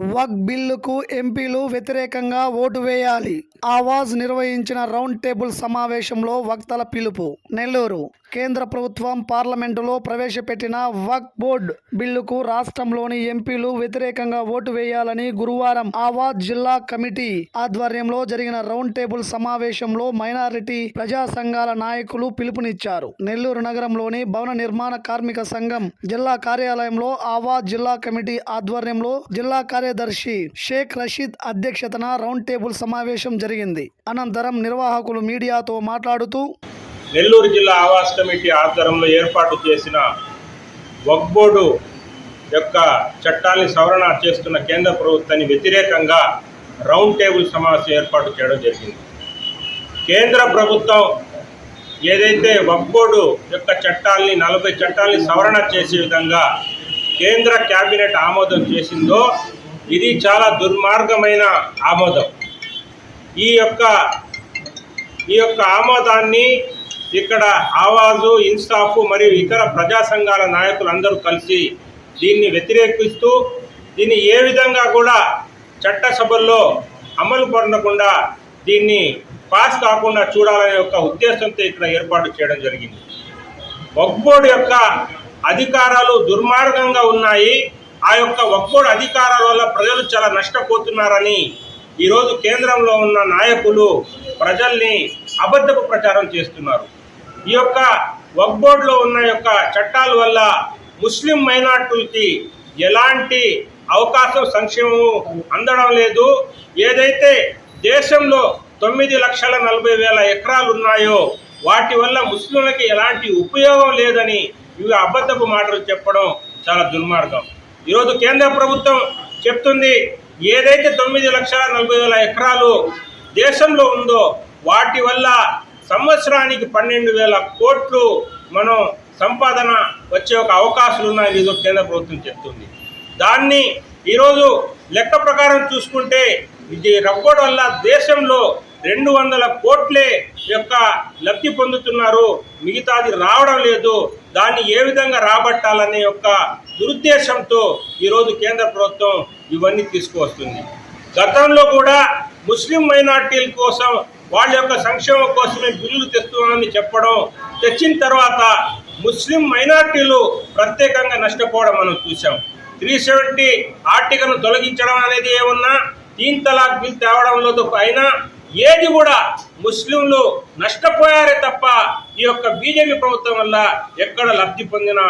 వక్ బిల్లుకు ఎంపీలు వ్యతిరేకంగా ఓటు వేయాలి. ఆవాజ్ నిర్వహించిన రౌండ్ టేబుల్ సమావేశంలో వక్తల పిలుపు. నెల్లూరు కేంద్ర ప్రభుత్వం పార్లమెంటులో ప్రవేశపెట్టిన వక్ బోర్డ్ బిల్లుకు రాష్ట్రంలోని ఎంపీలు వ్యతిరేకంగా ఓటు వేయాలని గురువారం ఆవాజ్ జిల్లా కమిటీ ఆధ్వర్యంలో జరిగిన రౌండ్ టేబుల్ సమావేశంలో మైనారిటీ ప్రజా సంఘాల నాయకులు పిలుపునిచ్చారు. నెల్లూరు నగరంలోని భవన నిర్మాణ కార్మిక సంఘం జిల్లా కార్యాలయంలో ఆవాజ్ జిల్లా కమిటీ ఆధ్వర్యంలో జిల్లా కార్యదర్శి షేక్ రషీద్ అధ్యక్షతన రౌండ్ టేబుల్ సమావేశం జరిగింది. అనంతరం నిర్వాహకులు మీడియాతో మాట్లాడుతూ నెల్లూరు జిల్లా ఆవాస్ కమిటీ ఆధ్వర్యంలో ఏర్పాటు చేసిన వక్ బోర్డు యొక్క చట్టాన్ని సవరణ చేస్తున్న కేంద్ర ప్రభుత్వాన్ని వ్యతిరేకంగా రౌండ్ టేబుల్ సమావేశం ఏర్పాటు చేయడం జరిగింది. కేంద్ర ప్రభుత్వం ఏదైతే వక్ బోర్డు యొక్క చట్టాల్ని నలభై చట్టాల్ని సవరణ చేసే విధంగా కేంద్ర కేబినెట్ ఆమోదం చేసిందో ఇది చాలా దుర్మార్గమైన ఆమోదం. ఈ యొక్క ఈ యొక్క ఆమోదాన్ని ఇక్కడ ఆవాజు ఇన్స్టాఫ్ మరియు ఇతర ప్రజా సంఘాల నాయకులు అందరూ కలిసి దీన్ని వ్యతిరేకిస్తూ దీన్ని ఏ విధంగా కూడా చట్టసభల్లో అమలు పడకుండా దీన్ని పాస్ కాకుండా చూడాలనే ఒక ఉద్దేశంతో ఇక్కడ ఏర్పాటు చేయడం జరిగింది. వక్బోర్డు యొక్క అధికారాలు దుర్మార్గంగా ఉన్నాయి. ఆ యొక్క వక్బోర్డు అధికారాల వల్ల ప్రజలు చాలా నష్టపోతున్నారని ఈరోజు కేంద్రంలో ఉన్న నాయకులు ప్రజల్ని అబద్ధపు ప్రచారం చేస్తున్నారు. ఈ యొక్క వక్ బోర్డులో ఉన్న యొక్క చట్టాల వల్ల ముస్లిం మైనార్టీలకి ఎలాంటి అవకాశం సంక్షేమం అందడం లేదు. ఏదైతే దేశంలో తొమ్మిది లక్షల నలభై వేల ఎకరాలు ఉన్నాయో వాటి వల్ల ముస్లింలకి ఎలాంటి ఉపయోగం లేదని ఇవి అబద్ధపు మాటలు చెప్పడం చాలా దుర్మార్గం. ఈరోజు కేంద్ర ప్రభుత్వం చెప్తుంది ఏదైతే తొమ్మిది లక్షల నలభై వేల ఎకరాలు దేశంలో ఉందో వాటి వల్ల సంవత్సరానికి పన్నెండు వేల కోట్లు మనం సంపాదన వచ్చే ఒక అవకాశాలు ఉన్నాయని ఏదో కేంద్ర ప్రభుత్వం చెప్తుంది. దాన్ని ఈరోజు లెక్క ప్రకారం చూసుకుంటే ఇది రగ్గోడ్ వల్ల దేశంలో రెండు వందల కోట్లే యొక్క లబ్ధి పొందుతున్నారు. మిగతాది రావడం లేదు. దాన్ని ఏ విధంగా రాబట్టాలనే యొక్క దురుద్దేశంతో ఈరోజు కేంద్ర ప్రభుత్వం ఇవన్నీ తీసుకువస్తుంది. గతంలో కూడా ముస్లిం మైనార్టీల కోసం వాళ్ళ యొక్క సంక్షేమం కోసమే బిల్లులు తెస్తున్నామని చెప్పడం తెచ్చిన తర్వాత ముస్లిం మైనార్టీలు ప్రత్యేకంగా నష్టపోవడం మనం చూసాం త్రీ సెవెంటీ ఆర్టికల్ను తొలగించడం అనేది ఏమన్నా తీన్ తలాక్ బిల్ తేవడంలో అయినా ఏది కూడా ముస్లింలు నష్టపోయారే తప్ప ఈ యొక్క బీజేపీ ప్రభుత్వం వల్ల ఎక్కడ లబ్ధి పొందిన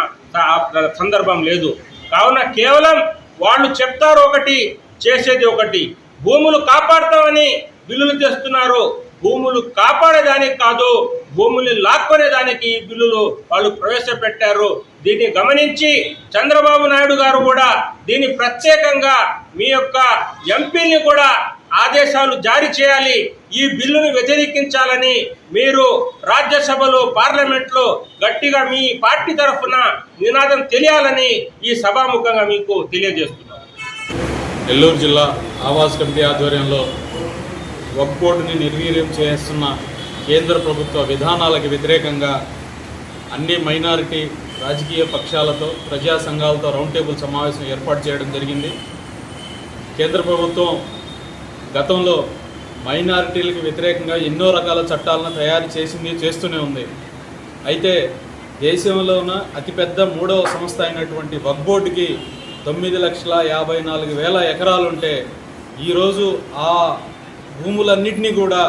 సందర్భం లేదు. కావున కేవలం వాళ్ళు చెప్తారు ఒకటి చేసేది ఒకటి. భూములు కాపాడుతామని బిల్లులు తెస్తున్నారు. భూములు కాపాడేదానికి కాదు భూముల్ని లాక్కునేదానికి ఈ బిల్లులు వాళ్ళు ప్రవేశపెట్టారు. దీన్ని గమనించి చంద్రబాబు నాయుడు గారు కూడా దీన్ని ప్రత్యేకంగా మీ యొక్క ఎంపీని కూడా ఆదేశాలు జారీ చేయాలి. ఈ బిల్లును వ్యతిరేకించాలని మీరు రాజ్యసభలో పార్లమెంట్లో గట్టిగా మీ పార్టీ తరఫున నినాదం తెలియాలని ఈ సభాముఖంగా మీకు తెలియజేస్తున్నారు నెల్లూరు జిల్లా ఆవాస్ కమిటీ ఆధ్వర్యంలో వక్ బోర్డుని నిర్వీర్యం చేస్తున్న కేంద్ర ప్రభుత్వ విధానాలకు వ్యతిరేకంగా అన్ని మైనారిటీ రాజకీయ పక్షాలతో ప్రజా సంఘాలతో రౌండ్ టేబుల్ సమావేశం ఏర్పాటు చేయడం జరిగింది. కేంద్ర ప్రభుత్వం గతంలో మైనారిటీలకు వ్యతిరేకంగా ఎన్నో రకాల చట్టాలను తయారు చేసింది చేస్తూనే ఉంది. అయితే దేశంలో ఉన్న అతిపెద్ద మూడవ సంస్థ అయినటువంటి వక్ బోర్డుకి తొమ్మిది లక్షల యాభై నాలుగు వేల ఎకరాలుంటే ఈరోజు ఆ భూములన్నింటినీ కూడా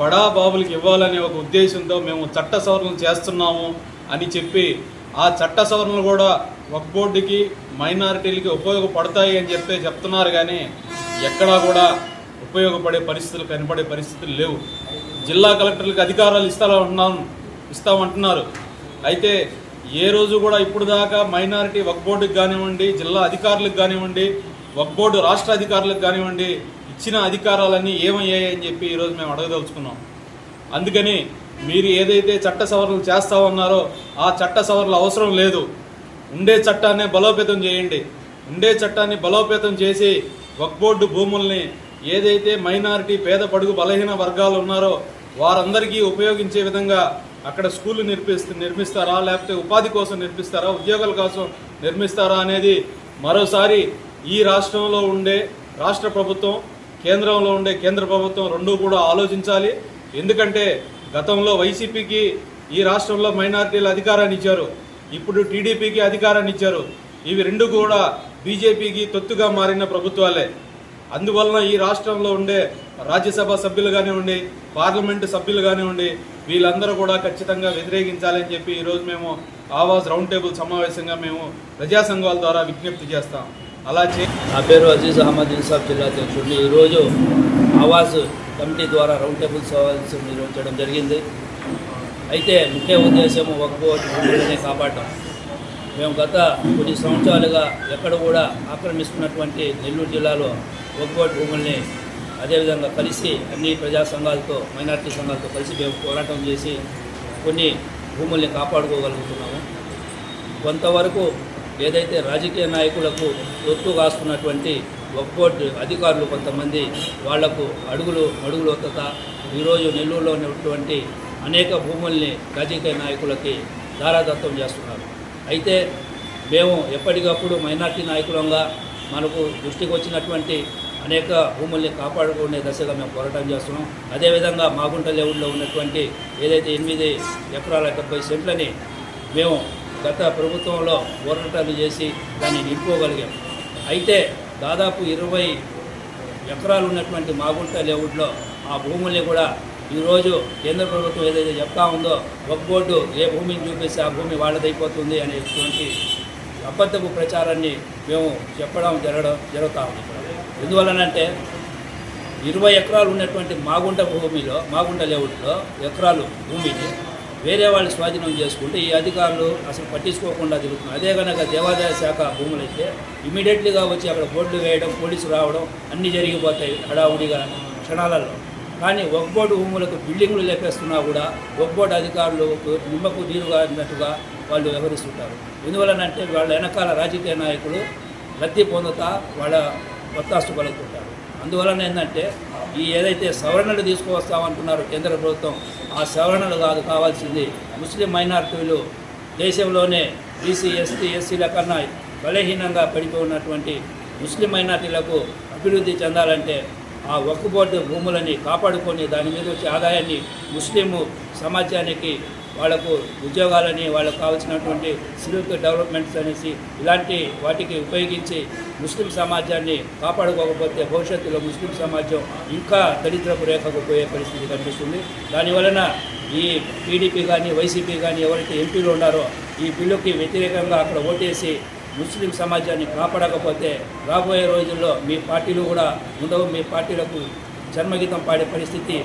బడా బాబులకి ఇవ్వాలనే ఒక ఉద్దేశంతో మేము చట్ట సవరణలు చేస్తున్నాము అని చెప్పి ఆ చట్ట సవరణలు కూడా వక్ బోర్డుకి మైనారిటీలకి ఉపయోగపడతాయి అని చెప్పి చెప్తున్నారు కానీ ఎక్కడా కూడా ఉపయోగపడే పరిస్థితులు కనపడే పరిస్థితులు లేవు. జిల్లా కలెక్టర్లకు అధికారాలు ఇస్తామంటున్నాను ఇస్తామంటున్నారు. అయితే ఏ రోజు కూడా ఇప్పుడు దాకా మైనారిటీ వక్ బోర్డుకి కానివ్వండి జిల్లా అధికారులకు కానివ్వండి వక్ బోర్డు రాష్ట్ర అధికారులకు కానివ్వండి ఇచ్చిన అధికారాలన్నీ ఏమయ్యాయి అని చెప్పి ఈరోజు మేము అడగదలుచుకున్నాం. అందుకని మీరు ఏదైతే చట్ట సవరణలు చేస్తా ఉన్నారో ఆ చట్ట సవరణలు అవసరం లేదు. ఉండే చట్టాన్ని బలోపేతం చేయండి. ఉండే చట్టాన్ని బలోపేతం చేసి వక్ బోర్డు భూముల్ని ఏదైతే మైనారిటీ పేద పడుగు బలహీన వర్గాలు ఉన్నారో వారందరికీ ఉపయోగించే విధంగా అక్కడ స్కూల్ నిర్మిస్తూ నిర్మిస్తారా లేకపోతే ఉపాధి కోసం నిర్మిస్తారా ఉద్యోగాల కోసం నిర్మిస్తారా అనేది మరోసారి ఈ రాష్ట్రంలో ఉండే రాష్ట్ర ప్రభుత్వం కేంద్రంలో ఉండే కేంద్ర ప్రభుత్వం రెండూ కూడా ఆలోచించాలి. ఎందుకంటే గతంలో వైసీపీకి ఈ రాష్ట్రంలో మైనార్టీలు అధికారాన్ని ఇచ్చారు. ఇప్పుడు టీడీపీకి అధికారాన్ని ఇచ్చారు. ఇవి రెండు కూడా బీజేపీకి తొత్తుగా మారిన ప్రభుత్వాలే. అందువలన ఈ రాష్ట్రంలో ఉండే రాజ్యసభ సభ్యులు కానివ్వండి పార్లమెంటు సభ్యులు కానివ్వండి వీళ్ళందరూ కూడా ఖచ్చితంగా వ్యతిరేకించాలని చెప్పి ఈరోజు మేము ఆవాజ్ రౌండ్ టేబుల్ సమావేశంగా మేము ప్రజా సంఘాల ద్వారా విజ్ఞప్తి చేస్తాం. అలా చే నా పేరు అజీజ్ అహ్మద్ ఇన్సాఫ్ జిల్లా అధ్యక్షుడిని. ఈరోజు ఆవాజ్ కమిటీ ద్వారా రౌండ్ టేబుల్ సమావేశం నిర్వహించడం జరిగింది. అయితే ముఖ్య ఉద్దేశం ఒక భూములని కాపాడటం. మేము గత కొన్ని సంవత్సరాలుగా ఎక్కడ కూడా ఆక్రమిస్తున్నటువంటి నెల్లూరు జిల్లాలో ఒక్కోటి భూముల్ని అదేవిధంగా కలిసి అన్ని ప్రజా సంఘాలతో మైనార్టీ సంఘాలతో కలిసి మేము పోరాటం చేసి కొన్ని భూముల్ని కాపాడుకోగలుగుతున్నాము. కొంతవరకు ఏదైతే రాజకీయ నాయకులకు తొత్తు కాస్తున్నటువంటి ఒక్కోటి అధికారులు కొంతమంది వాళ్ళకు అడుగులు అడుగులు ఒత్తత ఈరోజు నెల్లూరులో ఉన్నటువంటి అనేక భూముల్ని రాజకీయ నాయకులకి దారాదత్తం చేస్తున్నారు. అయితే మేము ఎప్పటికప్పుడు మైనార్టీ నాయకులంగా మనకు దృష్టికి వచ్చినటువంటి అనేక భూముల్ని కాపాడుకునే దశగా మేము పోరాటం చేస్తున్నాం. అదేవిధంగా మాగుంట లెవెల్లో ఉన్నటువంటి ఏదైతే ఎనిమిది ఎకరాల డెబ్బై సెంట్లని మేము గత ప్రభుత్వంలో పోరాటాలు చేసి దాన్ని నింపుకోగలిగాం. అయితే దాదాపు ఇరవై ఎకరాలు ఉన్నటువంటి మాగుంట లేఅవుట్లో ఆ భూముల్ని కూడా ఈరోజు కేంద్ర ప్రభుత్వం ఏదైతే చెప్తా ఉందో ఒక బోర్డు ఏ భూమిని చూపిస్తే ఆ భూమి వాళ్ళదైపోతుంది అనేటువంటి అబద్ధపు ప్రచారాన్ని మేము చెప్పడం జరగడం జరుగుతూ ఉంది. ఎందువలనంటే ఇరవై ఎకరాలు ఉన్నటువంటి మాగుంట భూమిలో మాగుంట లేఅవుట్లో ఎకరాలు భూమిని వేరే వాళ్ళు స్వాధీనం చేసుకుంటే ఈ అధికారులు అసలు పట్టించుకోకుండా తిరుగుతున్నారు. అదే కనుక దేవాదాయ శాఖ భూములైతే ఇమీడియట్లీగా వచ్చి అక్కడ బోర్డులు వేయడం పోలీసులు రావడం అన్నీ జరిగిపోతాయి హడావుడిగా క్షణాలలో. కానీ ఒక్బోర్డు భూములకు బిల్డింగ్లు లేపేస్తున్నా కూడా ఒక్బోర్డు అధికారులు నిమ్మకు నీరుగా అన్నట్టుగా వాళ్ళు వ్యవహరిస్తుంటారు. ఎందువలనంటే వాళ్ళ వెనకాల రాజకీయ నాయకులు లబ్ధి పొందుతా వాళ్ళ ఒత్తాసు పలుకుంటారు అందువలన ఏంటంటే ఈ ఏదైతే సవరణలు తీసుకువస్తామంటున్నారు కేంద్ర ప్రభుత్వం ఆ సవరణలు కాదు కావాల్సింది ముస్లిం మైనార్టీలు దేశంలోనే బీసీ ఎస్టీ ఎస్సీల కన్నా బలహీనంగా పడిపోయి ఉన్నటువంటి ముస్లిం మైనార్టీలకు అభివృద్ధి చెందాలంటే ఆ వక్ఫ్ బోర్డు భూములని కాపాడుకొని దాని మీద వచ్చే ఆదాయాన్ని ముస్లిం సమాజానికి వాళ్ళకు ఉద్యోగాలని వాళ్ళకు కావాల్సినటువంటి సివిల్ డెవలప్మెంట్స్ అనేసి ఇలాంటి వాటికి ఉపయోగించి ముస్లిం సమాజాన్ని కాపాడుకోకపోతే భవిష్యత్తులో ముస్లిం సమాజం ఇంకా దరిద్రపు రేఖకు పోయే పరిస్థితి కనిపిస్తుంది. దానివలన ఈ టీడీపీ కానీ వైసీపీ కానీ ఎవరైతే ఎంపీలు ఉన్నారో ఈ బిల్లుకి వ్యతిరేకంగా అక్కడ ఓటేసి ముస్లిం సమాజాన్ని కాపాడకపోతే రాబోయే రోజుల్లో మీ పార్టీలు కూడా ఉండవు మీ పార్టీలకు జన్మగీతం పాడే పరిస్థితి